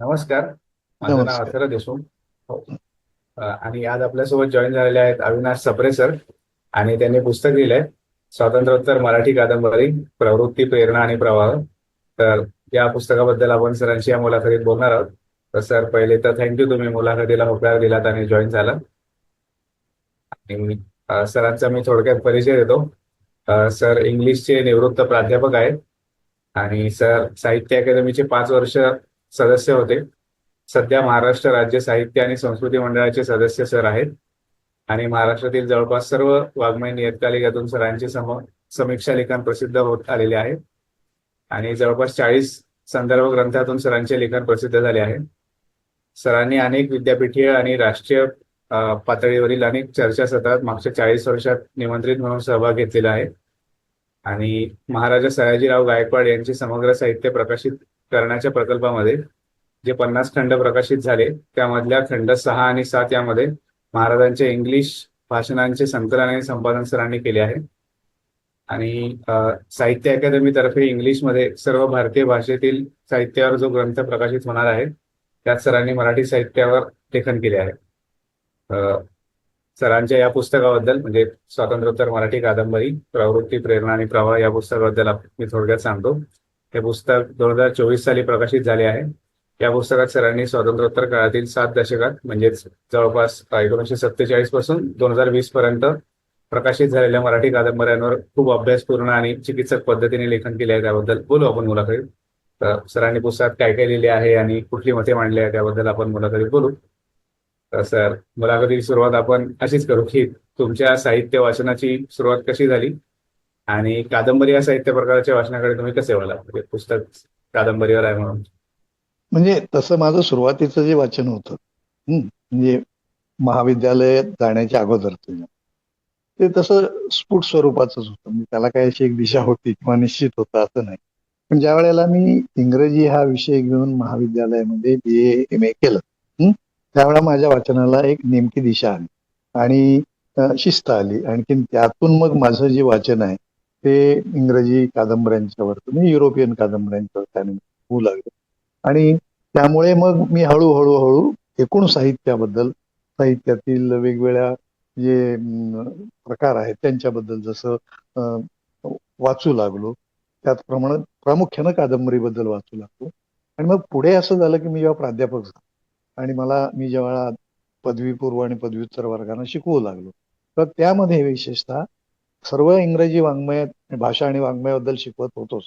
नमस्कार. माझं नाव. अथर्व देशमुख. हो. आणि आज आपल्यासोबत जॉईन झालेले आहेत अविनाश सप्रे सर आणि त्यांनी पुस्तक लिहिलंय स्वातंत्र्योत्तर मराठी कादंबरी प्रवृत्ती प्रेरणा आणि प्रवाह. तर या पुस्तकाबद्दल आपण सरांशी या मुलाखतीत बोलणार आहोत. तर सर पहिले तर थँक्यू तुम्ही मुलाखतीला होकार दिलात आणि जॉईन झाला आणि सरांचा मी थोडक्यात परिचय देतो. सर इंग्लिशचे निवृत्त प्राध्यापक आहेत. आणि सर साहित्य अकादमीचे पाच वर्ष सदस्य होते. सध्या महाराष्ट्र राज्य साहित्य आणि संस्कृती मंडळाचे सदस्य सर आहेत. आणि महाराष्ट्रातील जवळपास सर्व वाङ्मय नियतकालिकातून सरांचे सम समीक्षा लेखन प्रसिद्ध होत आलेले आहे. आणि जवळपास चाळीस संदर्भ ग्रंथातून सरांचे लेखन प्रसिद्ध झाले आहे. सरांनी अनेक विद्यापीठीय आणि राष्ट्रीय पातळीवरील अनेक चर्चासत्रात मागच्या चाळीस वर्षात निमंत्रित म्हणून सहभाग घेतलेला आहे. आणि महाराजा सयाजीराव गायकवाड यांचे समग्र साहित्य प्रकाशित करण्याच्या प्रकल्पामध्ये जे पन्नास खंड प्रकाशित झाले त्यामधल्या खंड सहा आणि सात यामध्ये महाराजांच्या इंग्लिश भाषणांचे संकलन आणि संपादन सरांनी केले आहे. आणि साहित्य अकादमीतर्फे इंग्लिशमध्ये सर्व भारतीय भाषेतील साहित्यावर जो ग्रंथ प्रकाशित होणार आहे त्यात सरांनी मराठी साहित्यावर लेखन केले आहे. सरांच्या या पुस्तकाबद्दल म्हणजे स्वातंत्र्योत्तर मराठी कादंबरी प्रवृत्ती प्रेरणा आणि प्रवाह या पुस्तकाबद्दल मी थोडक्यात सांगतो. हे पुस्तक दोन हजार चोवीस साली प्रकाशित झाले आहे. या पुस्तकात सरांनी स्वातंत्र्योत्तर काळातील सात दशकात म्हणजेच जवळपास एकोणीसशे सत्तेचाळीसपासून दोन हजार वीस पर्यंत प्रकाशित झालेल्या मराठी कादंबऱ्यांवर खूप अभ्यासपूर्ण आणि चिकित्सक पद्धतीने लेखन केले आहे त्याबद्दल बोलू आपण मुलाखतीत. तर सरांनी पुस्तकात काय काय लिहिले आहे आणि कुठली मते मांडली आहे त्याबद्दल आपण मुलाखतीत बोलू. तर सर मुलाखतीची सुरुवात आपण अशीच करू की तुमच्या साहित्य वाचनाची सुरुवात कशी झाली? आणि कादंबरी या साहित्य प्रकारच्या वाचनाकडे तुम्ही कसे वळला म्हणजे पुस्तक कादंबरीवर आहे म्हणून. म्हणजे तसं माझं सुरुवातीचं जे वाचन होतं म्हणजे महाविद्यालयात जाण्याच्या अगोदर ते. तसं स्फुट स्वरूपाचंच होतं. म्हणजे त्याला काही अशी एक दिशा होती किंवा निश्चित होतं असं नाही. पण ज्या वेळेला मी इंग्रजी हा विषय घेऊन महाविद्यालयामध्ये बी ए एम ए केलं त्यावेळेला माझ्या वाचनाला एक नेमकी दिशा आली. आणि शिस्त आली. आणखीन त्यातून मग माझं जे वाचन आहे ते इंग्रजी कादंबऱ्यांच्या वरती म्हणजे युरोपियन कादंबऱ्यांच्या त्याने होऊ लागलं. आणि त्यामुळे मग मी हळूहळू हळू एकूण साहित्याबद्दल साहित्यातील वेगवेगळ्या जे प्रकार आहेत त्यांच्याबद्दल जसं वाचू लागलो त्याचप्रमाणे प्रामुख्यानं कादंबरीबद्दल वाचू लागलो. आणि मग पुढे असं झालं की मी जेव्हा प्राध्यापक झालो आणि मला मी जेव्हा पदवीपूर्व आणि पदव्युत्तर वर्गांना शिकवू लागलो तर त्यामध्ये विशेषतः सर्व इंग्रजी वाङ्मय भाषा आणि वाङ्मयाबद्दल शिकवत होतोच.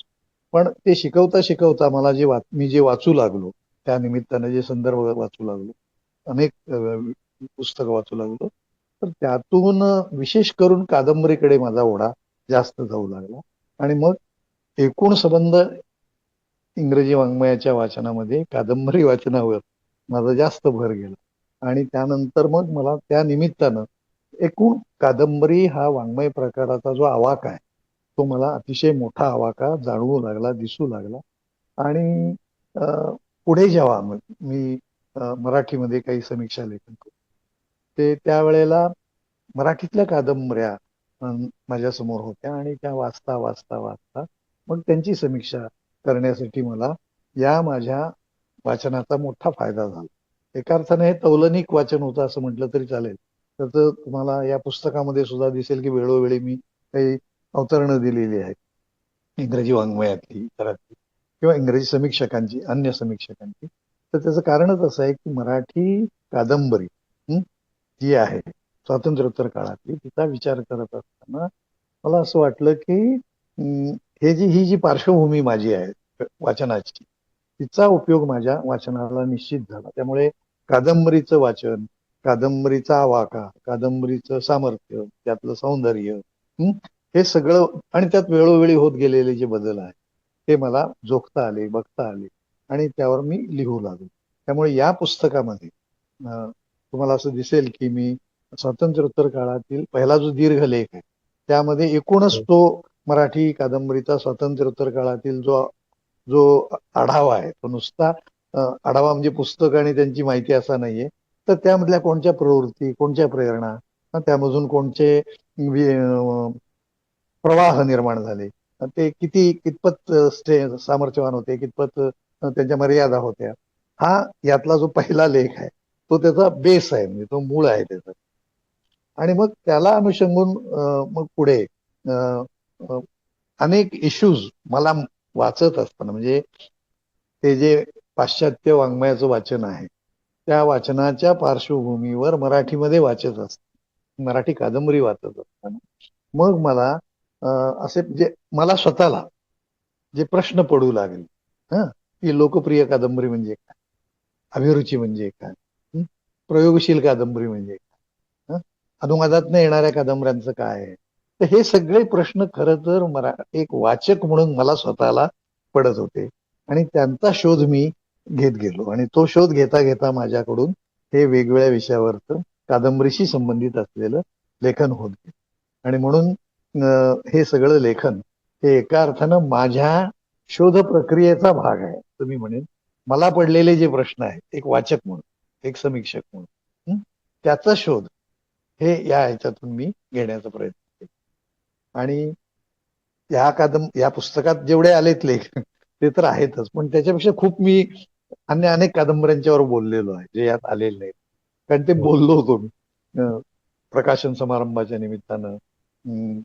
पण ते शिकवता शिकवता मला जे वा मी जे वाचू लागलो त्या निमित्ताने जे संदर्भ वाचू लागलो अनेक पुस्तकं वाचू लागलो तर त्यातून विशेष करून कादंबरीकडे माझा ओढा जास्त जाऊ लागला. आणि मग एकूण संबंध इंग्रजी वाङ्मयाच्या वाचनामध्ये कादंबरी वाचनावर माझा जास्त भर गेला. आणि त्यानंतर मग मला त्या निमित्तानं एकूण कादंबरी हा वाङ्मय प्रकाराचा जो आवाका आहे तो मला अतिशय मोठा आवाका जाणवू लागला दिसू लागला. आणि पुढे जेव्हा मग मी मराठीमध्ये काही समीक्षा लेखन करतो ते त्यावेळेला मराठीतल्या कादंबऱ्या माझ्यासमोर होत्या आणि त्या वाचता वाचता वाचता मग त्यांची समीक्षा करण्यासाठी मला या माझ्या वाचनाचा मोठा फायदा झाला. एका अर्थाने हे तौलनिक वाचन होतं असं म्हटलं तरी चालेल. त्याचं तुम्हाला या पुस्तकामध्ये सुद्धा दिसेल की वेळोवेळी मी काही अवतरणं दिलेली आहेत. इंग्रजी वाङ्मयातली इतरातली किंवा इंग्रजी समीक्षकांची अन्य समीक्षकांची. तर त्याचं कारणच असं आहे की मराठी कादंबरी जी आहे स्वातंत्र्योत्तर काळातली तिचा विचार करत असताना मला असं वाटलं की हे जी ही जी पार्श्वभूमी माझी आहे वाचनाची तिचा उपयोग माझ्या वाचनाला निश्चित झाला. त्यामुळे कादंबरीचं वाचन कादंबरीचा आवाका कादंबरीचं सामर्थ्य त्यातलं सौंदर्य हे? सगळं आणि त्यात वेळोवेळी होत गेलेले जे बदल आहेत ते मला जोखता आले बघता आले आणि त्यावर मी लिहू लागलो. त्यामुळे या पुस्तकामध्ये तुम्हाला असं दिसेल की मी स्वातंत्र्योत्तर काळातील पहिला जो दीर्घ लेख आहे त्यामध्ये एकूणच तो मराठी कादंबरीचा स्वातंत्र्योत्तर काळातील जो जो आढावा आहे तो नुसता आढावा म्हणजे पुस्तक आणि त्यांची माहिती असा नाहीये. तर त्यामधल्या कोणत्या प्रवृत्ती कोणत्या प्रेरणा त्यामधून कोणते प्रवाह निर्माण झाले? ते किती कितपत स्टे सामर्थ्यवान होते कितपत त्यांच्या मर्यादा होत्या? हा यातला जो पहिला लेख आहे तो त्याचा बेस आहे म्हणजे तो मूळ आहे त्याचा. आणि मग त्याला अनुषंगून मग पुढे अनेक इश्यूज मला वाचत असताना म्हणजे ते जे पाश्चात्य वाङ्मयाचं वाचन आहे त्या वाचनाच्या पार्श्वभूमीवर मराठीमध्ये वाचत असत. मराठी कादंबरी वाचत असताना. मग मला असे जे मला स्वतःला जे प्रश्न पडू लागले हा की लोकप्रिय कादंबरी म्हणजे काय? अभिरुची म्हणजे काय? प्रयोगशील कादंबरी म्हणजे काय? हं? अनुवादातनं येणाऱ्या कादंबऱ्यांचं काय आहे? तर हे सगळे प्रश्न खरं तर मरा एक वाचक म्हणून मला स्वतःला पडत होते. आणि त्यांचा शोध मी घेत गेलो. आणि तो शोध घेता घेता माझ्याकडून हे वेगवेगळ्या विषयावरचं कादंबरीशी संबंधित असलेलं लेखन होत गेलं. आणि म्हणून हे सगळं लेखन हे एका अर्थानं माझ्या शोध प्रक्रियेचा भाग आहे. तुम्ही म्हणेन. मला पडलेले जे प्रश्न आहेत एक वाचक म्हणून एक समीक्षक म्हणून त्याचा शोध हे या ह्याच्यातून मी घेण्याचा प्रयत्न केला. आणि या कादंब या पुस्तकात जेवढे आलेत लेख ते तर आहेतच. पण त्याच्यापेक्षा खूप मी अन्य अनेक कादंबऱ्यांच्यावर बोललेलो आहे जे यात आलेले नाहीत. कारण ते बोललो होतो मी. प्रकाशन समारंभाच्या निमित्तानं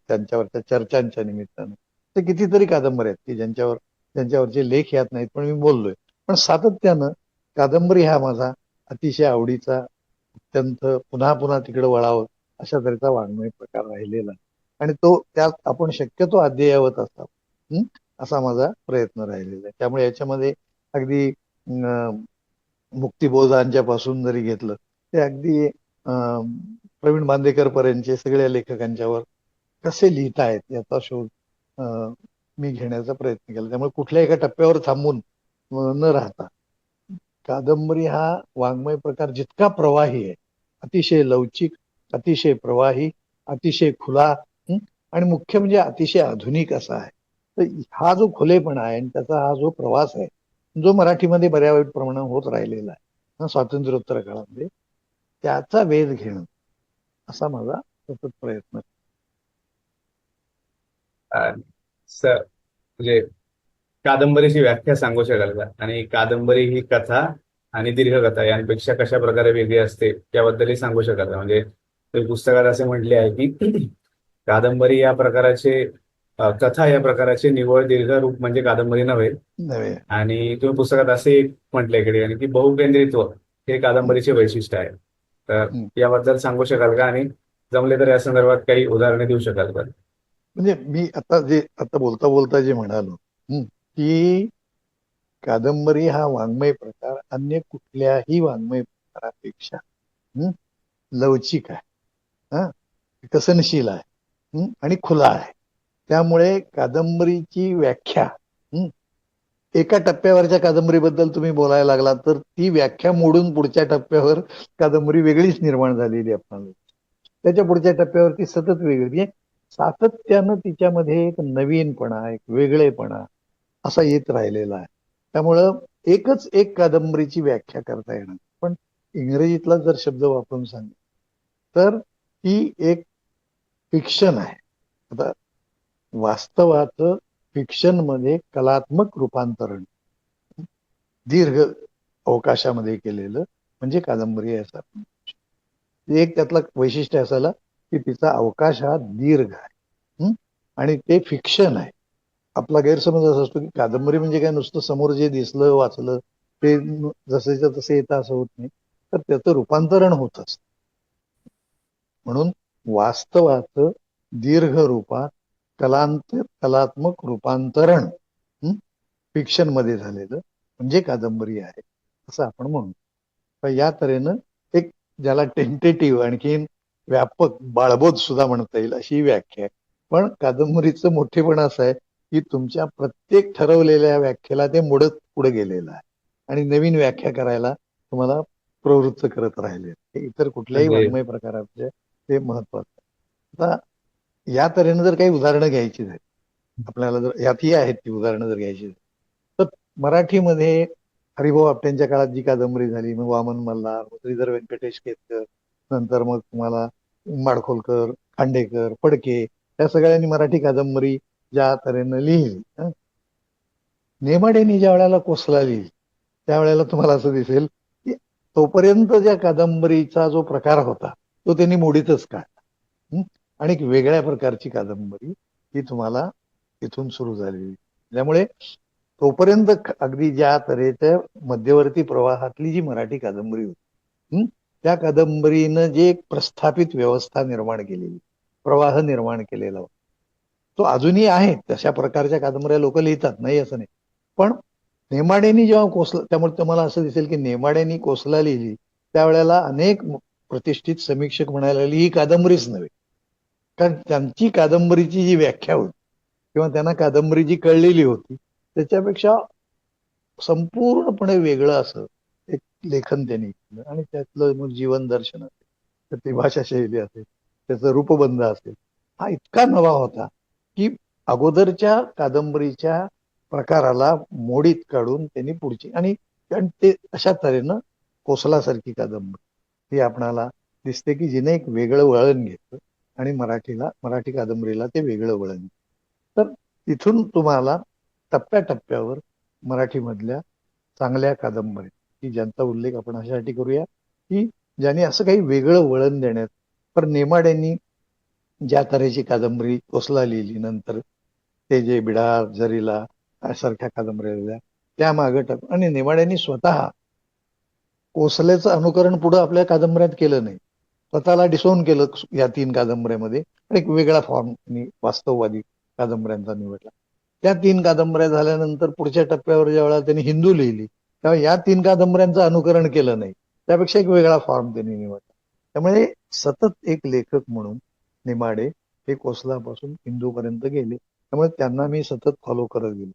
त्यांच्यावरच्या चर्चांच्या निमित्तानं. ते कितीतरी कादंबऱ्या आहेत की ज्यांच्यावर ज्यांच्यावरचे लेख यात नाहीत पण मी बोललोय. पण सातत्यानं कादंबरी हा माझा अतिशय आवडीचा अत्यंत पुन्हा पुन्हा तिकडे वळावं अशा तऱ्हेचा वाङ्मय प्रकार राहिलेला. आणि तो त्यात आपण शक्यतो अद्ययावत असावं हं? असा माझा प्रयत्न राहिलेला आहे. त्यामुळे याच्यामध्ये अगदी मुक्तिबोधांच्या पासून जरी घेतलं ते अगदी अं, प्रवीण बांदेकर पर्यंतचे सगळ्या लेखकांच्यावर कसे लिहितायत आहेत याचा शोध मी घेण्याचा प्रयत्न केला. त्यामुळे कुठल्या एका टप्प्यावर थांबून न राहता. कादंबरी हा वाङ्मय प्रकार जितका प्रवाही आहे अतिशय लवचिक अतिशय प्रवाही अतिशय खुला आणि मुख्य म्हणजे अतिशय आधुनिक असा आहे. तर हा जो खुलेपणा आहे आणि त्याचा हा जो प्रवास आहे जो मराठीमध्ये बऱ्यापैकी प्रमाणात होत राहिलेला आहे स्वातंत्र्योत्तर काळामध्ये त्याचा वेध घेणं असा माझा सतत प्रयत्न म्हणजे कादंबरीची व्याख्या सांगू शकाल का? आणि कादंबरी ही कथा आणि दीर्घकथा यांपेक्षा कशा प्रकारे वेगळी असते त्याबद्दलही सांगू शकाल का? म्हणजे पुस्तकात असे म्हटले आहे की कादंबरी या प्रकाराचे कथा या प्रकाराचे निव्वळ दीर्घ रूप म्हणजे कादंबरी नव्हे. नव्हे. आणि तुम्ही पुस्तकात असे एक म्हटले इकडे आणि की बहुकेंद्रित्व हे कादंबरीचे वैशिष्ट्य आहे. तर. याबद्दल सांगू शकाल का? आणि जमले तर या संदर्भात काही उदाहरणे देऊ शकाल का? म्हणजे मी आता जे आता बोलता बोलता जे म्हणालो की कादंबरी हा वाङ्मय प्रकार अन्य कुठल्याही वाङ्मय प्रकारापेक्षा लवचिक आहे. हा विकसनशील आहे. आणि खुला आहे. त्यामुळे कादंबरीची व्याख्या एका टप्प्यावरच्या कादंबरीबद्दल तुम्ही बोलायला लागला तर ती व्याख्या मोडून पुढच्या टप्प्यावर कादंबरी वेगळीच निर्माण झालेली आपल्याला त्याच्या पुढच्या टप्प्यावरती सतत वेगळी म्हणजे सातत्यानं तिच्यामध्ये एक नवीनपणा एक वेगळेपणा असा येत राहिलेला आहे. त्यामुळं एकच एक कादंबरीची व्याख्या करता येणार पण इंग्रजीतला जर शब्द वापरून सांग तर ती एक फिक्शन आहे. आता वास्तवाचं फिक्शनमध्ये कलात्मक रूपांतरण. दीर्घ अवकाशामध्ये केलेलं म्हणजे कादंबरी असा. एक त्यातलं वैशिष्ट्य असायला की तिचा अवकाश हा दीर्घ आहे. आणि ते फिक्शन आहे. आपला गैरसमज असा असतो की कादंबरी म्हणजे काय? नुसतं समोर जे दिसलं वाचलं ते जसेच्या तसे येतं असं होत नाही. तर त्याचं रूपांतरण होत असत म्हणून वास्तवाचं दीर्घ रूपात कलांत कलात्मक रूपांतरण फिक्शनमध्ये झालेलं म्हणजे कादंबरी आहे असं आपण म्हणू. तर या तऱ्हेनं एक ज्याला टेंटेटिव्ह आणखीन व्यापक बाळबोध सुद्धा म्हणता येईल अशी व्याख्या आहे. पण कादंबरीचं मोठेपण असं आहे की तुमच्या प्रत्येक ठरवलेल्या व्याख्येला ते मोडत पुढे गेलेलं आहे. आणि नवीन व्याख्या करायला तुम्हाला प्रवृत्त करत राहिले इतर कुठल्याही वाङ्मय प्रकाराचे ते महत्वाचं आहे. आता या तऱ्हेनं जर काही उदाहरणं घ्यायची झाली आपल्याला जर यातही आहेत ती उदाहरणं जर घ्यायची तर मराठीमध्ये हरिभाऊ आपट्यांच्या काळात जी कादंबरी झाली मग वामन मल्हार मग श्रीधर व्यंकटेश केतकर नंतर मग तुम्हाला माडखोलकर खांडेकर फडके या सगळ्यांनी मराठी कादंबरी ज्या तऱ्हेनं लिहिली नेमाडेनी नेमाडेंनी ज्या वेळेला कोसला लिहिली त्यावेळेला तुम्हाला असं दिसेल की तोपर्यंत ज्या कादंबरीचा जो प्रकार होता तो त्यांनी मोडीतच काढला आणि एक वेगळ्या प्रकारची कादंबरी ही तुम्हाला इथून सुरू झालेली त्यामुळे तोपर्यंत अगदी ज्या तऱ्हेच्या मध्यवर्ती प्रवाहातली जी मराठी कादंबरी होती त्या कादंबरीनं जे एक प्रस्थापित व्यवस्था निर्माण केलेली प्रवाह निर्माण केलेला होता. तो अजूनही आहे तशा प्रकारच्या कादंबऱ्या लोक लिहितात नाही असं नाही. पण नेमाडेनी जेव्हा कोसला त्यामुळे तुम्हाला असं दिसेल की नेमाडेनी कोसला लिहिली त्यावेळेला अनेक प्रतिष्ठित समीक्षक म्हणायला लागली ही कादंबरीच नव्हे. कारण त्यांची कादंबरीची जी व्याख्या होती किंवा त्यांना कादंबरी जी कळलेली होती त्याच्यापेक्षा संपूर्णपणे वेगळं असं एक लेखन त्यांनी केलं. आणि त्यातलं मग जीवन दर्शन असेल त्यातली भाषा शैली असेल त्याचं रूपबंध असेल हा इतका नवा होता की अगोदरच्या कादंबरीच्या प्रकाराला मोडीत काढून त्यांनी पुढची आणि ते अशा तऱ्हेनं कोसलासारखी कादंबरी. ही आपणाला दिसते की जिने एक वेगळं वळण घेतलं. आणि मराठीला मराठी कादंबरीला ते वेगळं वळण. तर तिथून तुम्हाला टप्प्याटप्प्यावर मराठीमधल्या चांगल्या कादंबऱ्या की ज्यांचा उल्लेख आपण अशासाठी करूया की ज्यांनी असं काही वेगळं वळण देण्यात पण नेमाड्यांनी ज्या तऱ्हेची कादंबरी कोसला लिहिली नंतर ते जे बिडार जरीला सारख्या कादंबऱ्या लिहिल्या त्या मागं टप आणि नेमाड्यांनी स्वतः कोसल्याचं अनुकरण पुढे आपल्या कादंबऱ्यात केलं नाही. स्वतःला डिसोन केलं या तीन कादंबऱ्यामध्ये. आणि एक वेगळा फॉर्म वास्तववादी कादंबऱ्यांचा निवडला. त्या तीन कादंबऱ्या झाल्यानंतर पुढच्या टप्प्यावर ज्या वेळेला त्यांनी हिंदू लिहिली तेव्हा या तीन कादंबऱ्यांचं अनुकरण केलं नाही. त्यापेक्षा एक वेगळा फॉर्म त्यांनी निवडला. त्यामुळे सतत एक लेखक म्हणून निमाडे हे कोसलापासून हिंदूपर्यंत गेले. त्यामुळे त्यांना मी सतत फॉलो करत गेलो.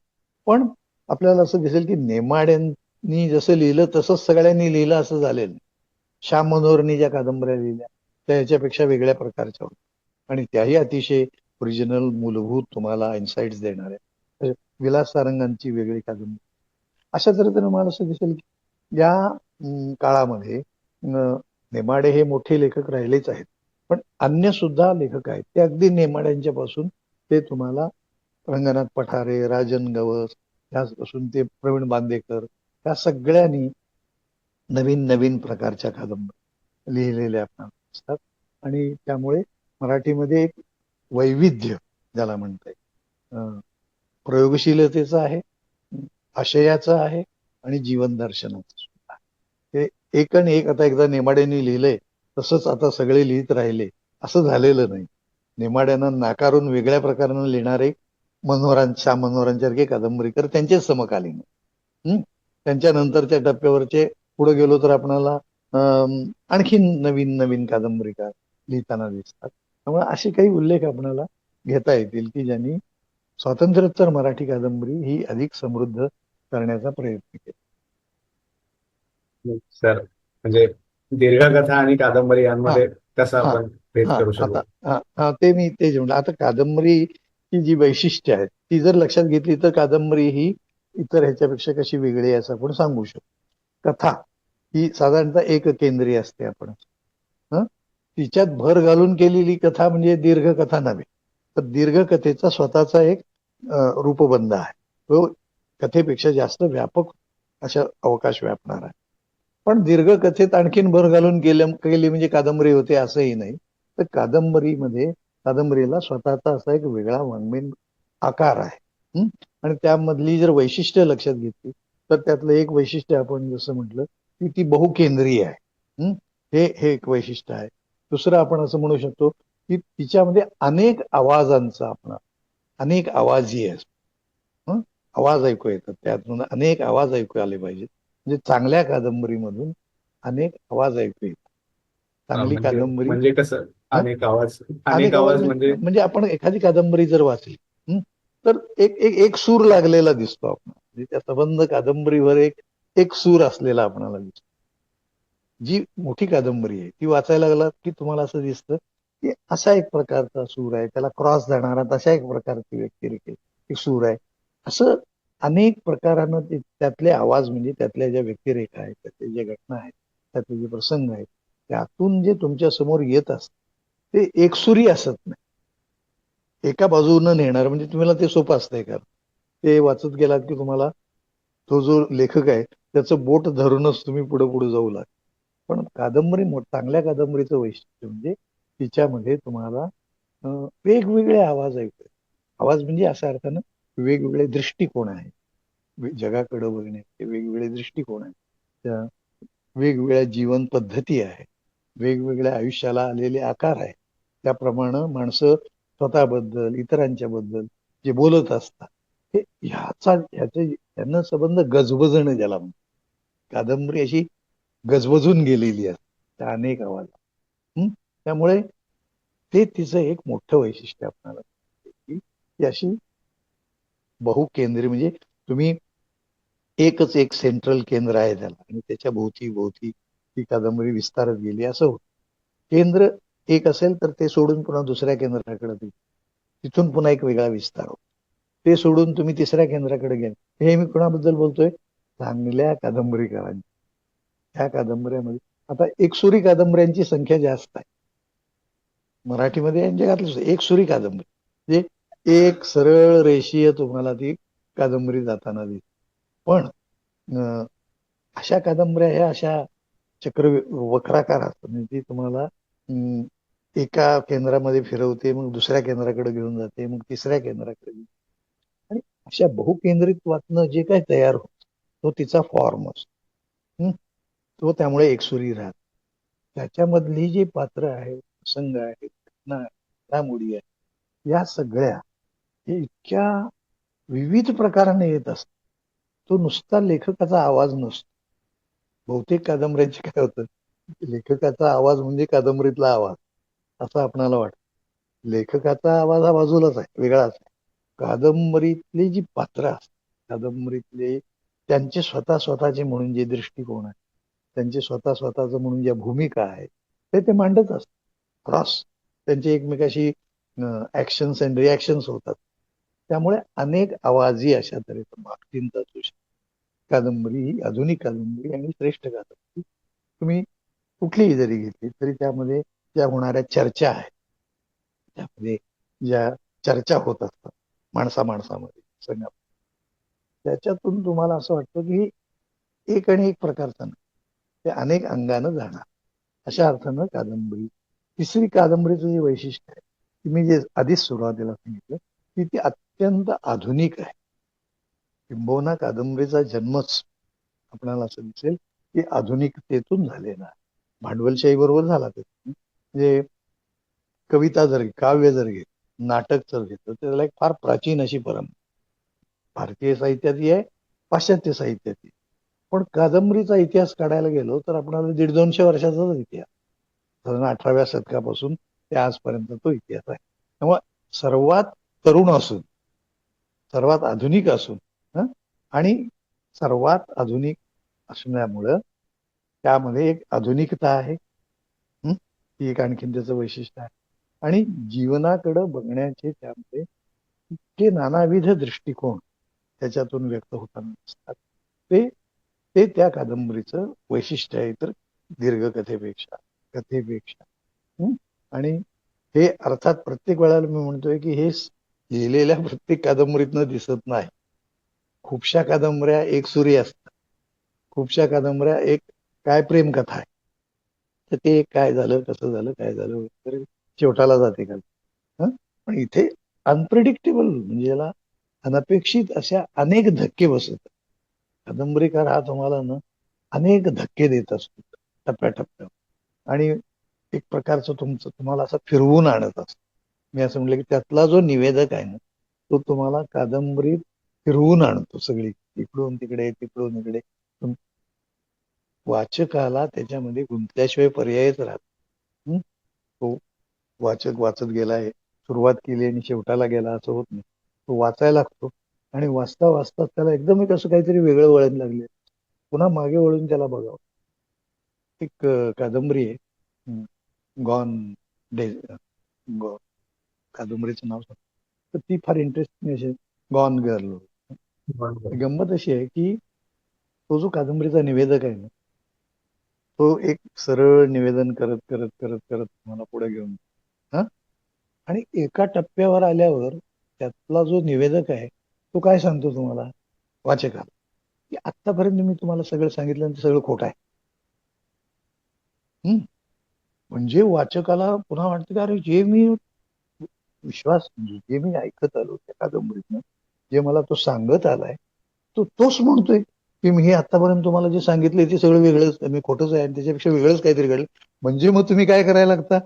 पण आपल्याला असं दिसेल की नेमाड्यांनी जसं लिहिलं तसंच सगळ्यांनी लिहिलं असं झालेलं श्याम मनोहरनी ज्या कादंबऱ्या लिहिल्या त्या ह्याच्यापेक्षा वेगळ्या प्रकारच्या होत्या. आणि त्याही अतिशय ओरिजिनल मूलभूत तुम्हाला इन्साइट्स देणाऱ्या विलास सारंगांची वेगळी कादंबरी. अशा तऱ्हेने मला असं दिसेल की या काळामध्ये नेमाडे हे मोठे लेखक राहिलेच आहेत. पण अन्य सुद्धा लेखक आहेत. ते अगदी नेमाड्यांच्या पासून ते तुम्हाला रंगनाथ पठारे राजन गवस यापासून ते प्रवीण बांदेकर या सगळ्यांनी नवीन नवीन प्रकारच्या कादंबऱ्या लिहिलेल्या आपल्याला आणि त्यामुळे मराठीमध्ये एक वैविध्य ज्याला म्हणता येईल. प्रयोगशीलतेचं आहे आशयाचं आहे आणि जीवनदर्शनाचं सुद्धा ते एक आणि एक आता एकदा नेमाड्यांनी लिहिलंय तसंच आता सगळे लिहित राहिले असं झालेलं नाही. नेमाड्यांना नाकारून वेगळ्या प्रकारानं लिहिणारे मनोहरांच्या मनोहरांसारखे कादंबरीकर त्यांचेच समकालीन त्यांच्यानंतरच्या त्यांच्या टप्प्यावरचे पुढे गेलो तर आपणाला अं, आणखीन नवीन नवीन कादंबरीकार लिहिताना दिसतात. त्यामुळे असे काही उल्लेख आपणाला घेता येतील की ज्यांनी स्वातंत्र्योत्तर मराठी कादंबरी ही अधिक समृद्ध करण्याचा प्रयत्न केला. सर म्हणजे दीर्घकथा आणि कादंबरी यांमध्ये कसं हा. आपण हा, करू शकतो हा, हा, ते मी तेच म्हणलं. आता कादंबरीची जी वैशिष्ट्य आहेत ती जर लक्षात घेतली तर कादंबरी ही इतर ह्याच्यापेक्षा कशी वेगळी आहे असं आपण सांगू शकतो. कथा. ही साधारणतः एक केंद्रीय असते आपण. तिच्यात भर घालून केलेली कथा म्हणजे दीर्घ कथा नव्हे. तर दीर्घ कथेचा स्वतःचा एक रूपबंध आहे. तो कथेपेक्षा जास्त व्यापक अशा अवकाश व्यापणार आहे. पण दीर्घ कथेत आणखीन भर घालून केलं केली म्हणजे कादंबरी होते असंही नाही. तर कादंबरीमध्ये कादंबरीला स्वतःचा असा एक वेगळा वाङ्मयीन आकार आहे. आणि त्यामधली जर वैशिष्ट्य लक्षात घेतली तर त्यातलं एक वैशिष्ट्य आपण जसं म्हटलं की ती बहुकेंद्रीय आहे. हं? हे एक वैशिष्ट्य आहे. दुसरं आपण असं म्हणू शकतो की तिच्यामध्ये अनेक आवाजांचा आपण अनेक आवाजी आहे हं? आवाज ऐकू येतात. त्यातून अनेक आवाज ऐकू आले पाहिजेत. म्हणजे चांगल्या कादंबरीमधून अनेक आवाज ऐकू येतात. चांगली म्हणजे- कादंबरी म्हणजे कसं? अनेक आवाज अनेक आवाज म्हणजे? म्हणजे आपण एखादी कादंबरी जर वाचली तर एक एक एक सूर लागलेला दिसतो आपण म्हणजे त्या संबंध कादंबरीवर एक एक सूर असलेला आपणाला दिसतो. जी मोठी कादंबरी आहे ती वाचायला लागला की तुम्हाला असं दिसतं की असा एक प्रकारचा सूर आहे त्याला क्रॉस जाणारा तशा एक प्रकारची व्यक्तिरेखा एक सूर आहे. असं अनेक प्रकारानं ते त्यातले आवाज म्हणजे त्यातल्या ज्या व्यक्तिरेखा आहेत त्यातल्या ज्या घटना आहेत त्यातले जे प्रसंग आहेत त्यातून जे तुमच्यासमोर येत असत ते एकसुरी असत नाही. एका बाजूनं नेणार म्हणजे तुम्हाला ते सोपं असतंय का ते वाचत गेलात की तुम्हाला तो जो लेखक आहे त्याचं बोट धरूनच तुम्ही पुढे पुढे जाऊ लाग पण कादंबरी चांगल्या कादंबरीचं वैशिष्ट्य म्हणजे तिच्यामध्ये तुम्हाला वेगवेगळे आवाज ऐकतोय आवाज म्हणजे अशा अर्थानं वेगवेगळे दृष्टिकोन आहे जगाकडे बघण्याचे वेगवेगळे दृष्टिकोन आहेत. त्या वेगवेगळ्या जीवन पद्धती आहे वेगवेगळ्या आयुष्याला आलेले आकार आहे त्याप्रमाणे माणसं स्वतःबद्दल इतरांच्या बद्दल जे बोलत असतात हे ह्याचा ह्याचे यांना संबंध गजबजणं ज्याला म्हणतात. कादंबरी अशी गजबजून गेलेली असते. त्या अनेक आवाज त्यामुळे ते तिचं एक मोठं वैशिष्ट्य आपणाला की अशी बहुकेंद्री म्हणजे तुम्ही एकच एक सेंट्रल केंद्र आहे त्याला आणि त्याच्या भोवती भोवती ती कादंबरी विस्तारत गेली असं होत. केंद्र एक असेल तर ते सोडून पुन्हा दुसऱ्या केंद्राकडे तिथून पुन्हा एक वेगळा विस्तार होतो. ते सोडून तुम्ही तिसऱ्या केंद्राकडे गेले. हे मी कुणाबद्दल बोलतोय? चांगल्या कादंबरीकारांची त्या कादंबऱ्यामध्ये आता एकसुरी कादंबऱ्यांची संख्या जास्त आहे. मराठीमध्ये यांच्या जगातलं एक एकसुरी कादंबरी. म्हणजे एक सरळ रेषीय तुम्हाला ती कादंबरी जाताना दिसते. पण अं, अशा कादंबऱ्या ह्या अशा चक्र वक्राकार असतात. म्हणजे ती तुम्हाला एका केंद्रामध्ये फिरवते मग दुसऱ्या केंद्राकडे घेऊन जाते मग तिसऱ्या केंद्राकडे घेऊन आणि अशा बहुकेंद्रित्वातनं जे काही तयार होत तो तिचा फॉर्म असतो. तो त्यामुळे एकसुरी राहत. त्याच्यामधली जी पात्र आहे प्रसंग आहे घटना घडामोडी आहे या सगळ्या हे इतक्या विविध प्रकाराने येत असतात. तो नुसता लेखकाचा आवाज नसतो. बहुतेक कादंबऱ्यांचे काय होतं? लेखकाचा आवाज म्हणजे कादंबरीतला आवाज असं आपणाला वाटतं. लेखकाचा आवाज हा बाजूलाच आहे वेगळाच आहे. कादंबरीतली जी पात्र असतात कादंबरीतले त्यांचे स्वतः स्वतःचे म्हणून जे दृष्टिकोन आहे त्यांचे स्वतः स्वतःचं म्हणून ज्या भूमिका आहेत ते ते मांडत असतात. क्रॉस त्यांचे एकमेकाशी ऍक्शन्स अँड रिॲक्शन्स होतात. त्यामुळे अनेक आवाजी अशा तऱ्हेचं बाबतींचा असू शकतात. कादंबरी ही आधुनिक कादंबरी आणि श्रेष्ठ कादंबरी. तुम्ही कुठलीही जरी घेतली तरी त्यामध्ये ज्या होणाऱ्या चर्चा आहेत त्यामध्ये ज्या चर्चा होत असतात माणसा माणसामध्ये संघा त्याच्यातून तुम्हाला असं वाटतं की एक आणि एक प्रकारचं नाही. ते अनेक अंगानं जाणार. अशा अर्थानं कादंबरी. तिसरी कादंबरीचं जे वैशिष्ट्य आहे की मी जे आधीच सुरुवातीला सांगितलं की ती अत्यंत आधुनिक आहे. किंबहुना कादंबरीचा जन्मच आपल्याला असं दिसेल की आधुनिकतेतून झालेला आहे. भांडवलशाही बरोबर झाला ते. म्हणजे कविता जर घे काव्य जर घेत नाटक जर घेतलं तर त्याला एक फार प्राचीन अशी परंपरा भारतीय साहित्यातही आहे पाश्चात्य साहित्यातही पण कादंबरीचा इतिहास काढायला गेलो तर आपणाला दीड दोनशे वर्षाचाच इतिहास. साधारण अठराव्या शतकापासून ते आजपर्यंत तो इतिहास आहे. त्यामुळे सर्वात तरुण असून सर्वात आधुनिक असून आणि सर्वात आधुनिक असण्यामुळं त्यामध्ये एक आधुनिकता आहे. ती एक आणखीन त्याचं वैशिष्ट्य आहे. आणि जीवनाकडं बघण्याचे त्यामध्ये इतके नानाविध दृष्टिकोन त्याच्यातून व्यक्त होताना दिसतात. ते ते त्या कादंबरीचं वैशिष्ट्य आहे तर दीर्घकथेपेक्षा कथेपेक्षा. हं? आणि हे अर्थात प्रत्येक वेळेला मी म्हणतोय की हे लिहिलेल्या प्रत्येक कादंबरीतनं दिसत नाही. खूपशा कादंबऱ्या एक सुरी असतात. खूपशा कादंबऱ्या एक काय प्रेम कथा आहे. तर ते काय झालं कसं झालं काय झालं वगैरे शेवटाला जाते का? पण इथे अनप्रिडिक्टेबल म्हणजे याला अनपेक्षित अशा अनेक धक्के बसत कादंबरीकार हा तुम्हाला ना अनेक धक्के देत असतो टप्प्याटप्प्यावर. आणि एक प्रकारचं तुमचं तुम्हाला असं फिरवून आणत असतो. मी असं म्हटलं की त्यातला जो निवेदक आहे ना तो तुम्हाला कादंबरीत फिरवून आणतो सगळी. इकडून तिकडे तिकडून इकडे. वाचकाला त्याच्यामध्ये गुंतल्याशिवाय पर्यायच राहत तो वाचक वाचत गेला आहे सुरुवात केली आणि शेवटाला गेला असं होत नाही. वाचायला लागतो. आणि वाचता वाचता त्याला एकदम एक असं काहीतरी वेगळं वळण लागले पुन्हा मागे वळून त्याला बघावं. एक कादंबरी आहे. गॉन डे कादंबरीचं नाव सांग. तर ती फार इंटरेस्टिंग अशी गॉन गर्ल. गंमत अशी आहे की तो जो कादंबरीचा निवेदक आहे ना तो एक सरळ निवेदन करत करत करत करत मला पुढे घेऊन. हा? आणि एका टप्प्यावर आल्यावर त्यातला जो निवेदक आहे तो काय सांगतो तुम्हाला? वाचकाला की आतापर्यंत मी तुम्हाला सगळं सांगितलं आणि ते सगळं खोटं आहे. हम्म? म्हणजे वाचकाला पुन्हा वाटतं की अरे जे मी विश्वास म्हणजे जे मी ऐकत आलो त्या कादंबरीतनं जे मला तो सांगत आलाय तो तोच म्हणतोय की मी हे आतापर्यंत तुम्हाला जे सांगितले ते सगळं वेगळंच मी खोटंच आहे आणि त्याच्यापेक्षा वेगळंच काहीतरी घडलं. म्हणजे मग तुम्ही काय करायला लागता?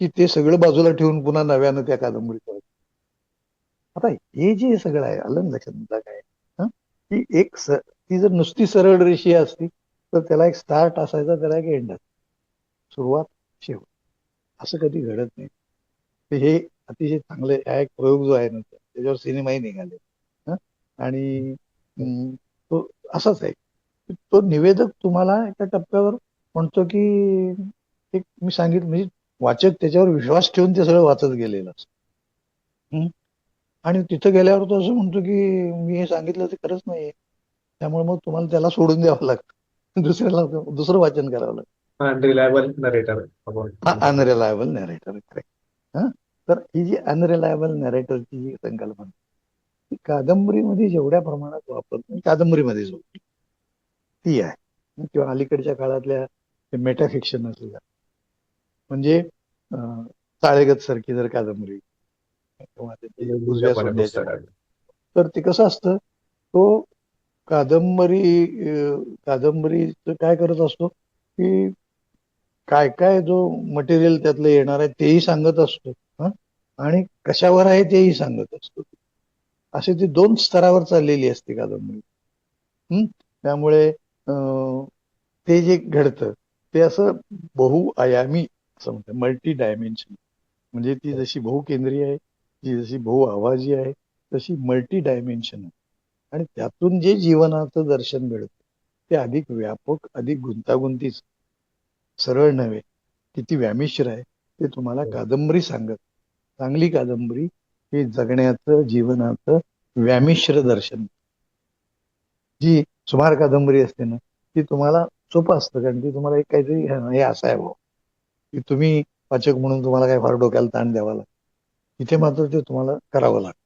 की ते सगळं बाजूला ठेवून पुन्हा नव्यानं त्या कादंबरीत आता हे जे सगळं आहे आलं ना लक्षात मुद्दा काय? ती एक स ती जर नुसती सरळ रेषी असती तर त्याला एक स्टार्ट असायचा त्याला एक एंड सुरुवात शेवट. असं कधी घडत नाही. तर हे अतिशय चांगले हा एक प्रयोग जो आहे ना त्याच्यावर सिनेमाही निघाले. आणि तो असाच आहे. तो निवेदक तुम्हाला एका टप्प्यावर म्हणतो की एक मी सांगितलं म्हणजे वाचक त्याच्यावर विश्वास ठेवून ते सगळं वाचत गेलेलं असतं. आणि तिथं गेल्यावर तो असं म्हणतो की मी हे सांगितलं ते खरंच नाही त्यामुळे मग तुम्हाला त्याला सोडून द्यावं लागतं. दुसऱ्याला दुसरं वाचन करावं लागतं. रिलायबल नरेटर हा अनरिलायबल नॅरेटर करेक्ट हा? तर ही जी अनरिलायबल नॅरेटरची जी संकल्पना ती कादंबरीमध्ये जेवढ्या प्रमाणात वापरतो कादंबरीमध्ये जो ती आहे. किंवा अलीकडच्या काळातल्या मेटाफिक्शन असलेल्या. म्हणजे चाळेगत सारखी जर कादंबरी किंवा तर ते कसं असतं तो कादंबरी कादंबरीचं काय करत असतो की काय काय जो मटेरियल त्यातलं येणार आहे तेही सांगत असतो हं? आणि कशावर आहे तेही सांगत असतो. असे ती दोन स्तरावर चाललेली असते कादंबरी. हं? त्यामुळे ते जे घडतं ते असं बहुआयामी असं म्हणतात मल्टी डायमेन्शन म्हणजे ती जशी बहुकेंद्रीय आहे ती जशी बहुआवाजी आहे तशी मल्टी डायमेन्शन आहे. आणि त्यातून जे जीवनाचं दर्शन घडतं ते अधिक व्यापक अधिक गुंतागुंतीच. सरळ नव्हे किती व्यामिश्र आहे ते तुम्हाला हो. कादंबरी सांगत. चांगली कादंबरी ही जगण्याचं जीवनाचं व्यामिश्र दर्शन. जी सुमार कादंबरी असते ना ती तुम्हाला सोपं असतं कारण ती तुम्हाला एक काहीतरी हा, हे असं आहे भाऊ की तुम्ही वाचक म्हणून तुम्हाला काय फार डोक्याला ताण द्यावा लागतो. इथे मात्र ते तुम्हाला करावं लागतं.